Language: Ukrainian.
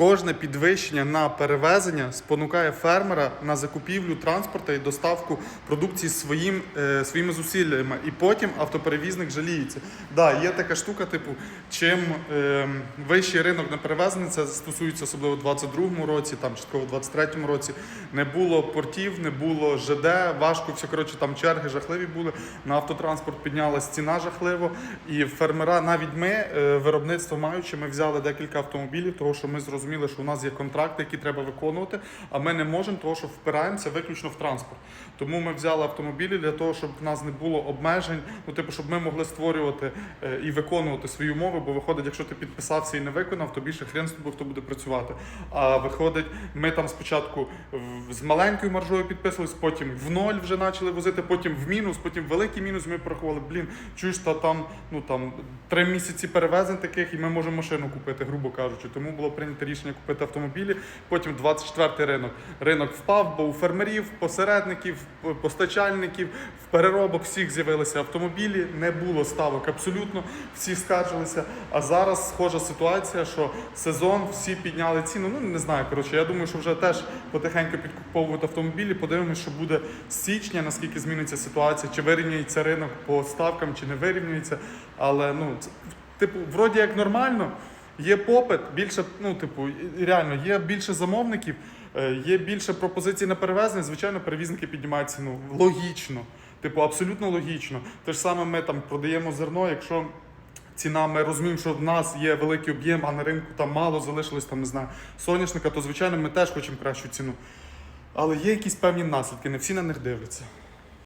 Кожне підвищення на перевезення спонукає фермера на закупівлю транспорту і доставку продукції своїм, е, своїми зусиллями. І потім автоперевізник жаліється. Да, є така штука, типу, чим е, вищий ринок на перевезення, це стосується особливо в 22-му році, там частково в 23-му році. Не було портів, не було ЖД, важко все коротше, там черги жахливі були. На автотранспорт піднялась ціна жахливо. І фермера, навіть ми, е, виробництво маючи, ми взяли декілька автомобілів, тому що ми зрозуміли, що у нас є контракти, які треба виконувати, а ми не можемо, тому що впираємося виключно в транспорт. Тому ми взяли автомобілі для того, щоб в нас не було обмежень, ну типу, щоб ми могли створювати е, і виконувати свої умови, бо виходить, якщо ти підписався і не виконав, то більше хрен з тобою хто буде працювати. А виходить, ми там спочатку з маленькою маржою підписувались, потім в ноль вже почали возити, потім в мінус, потім в великий мінус. Ми порахували, блін, чуєш, та там ну там три місяці перевезень таких, і ми можемо машину купити, грубо кажучи. Тому було прийнято рішення купити автомобілі. Потім 24-й ринок. Ринок впав, бо у фермерів, посередників, постачальників, в переробок всіх з'явилися автомобілі. Не було ставок абсолютно. Всі скаржилися. А зараз схожа ситуація, що сезон всі підняли ціну. Ну не знаю. Коротше, я думаю, що вже теж потихеньку підкуповують автомобілі. Подивимось, що буде з січня, наскільки зміниться ситуація, чи вирівнюється ринок по ставкам, чи не вирівнюється. Але ну типу, вроді як нормально. Є попит, більше, ну, типу, реально, є більше замовників, е, є більше пропозицій на перевезення. Звичайно, перевізники піднімають ціну. Логічно. Типу, абсолютно логічно. Те ж саме ми там продаємо зерно, якщо. Ціна, ми розуміємо, що в нас є великий об'єм, а на ринку там мало залишилось, там не знаю, соняшника, то звичайно ми теж хочемо кращу ціну. Але є якісь певні наслідки, не всі на них дивляться.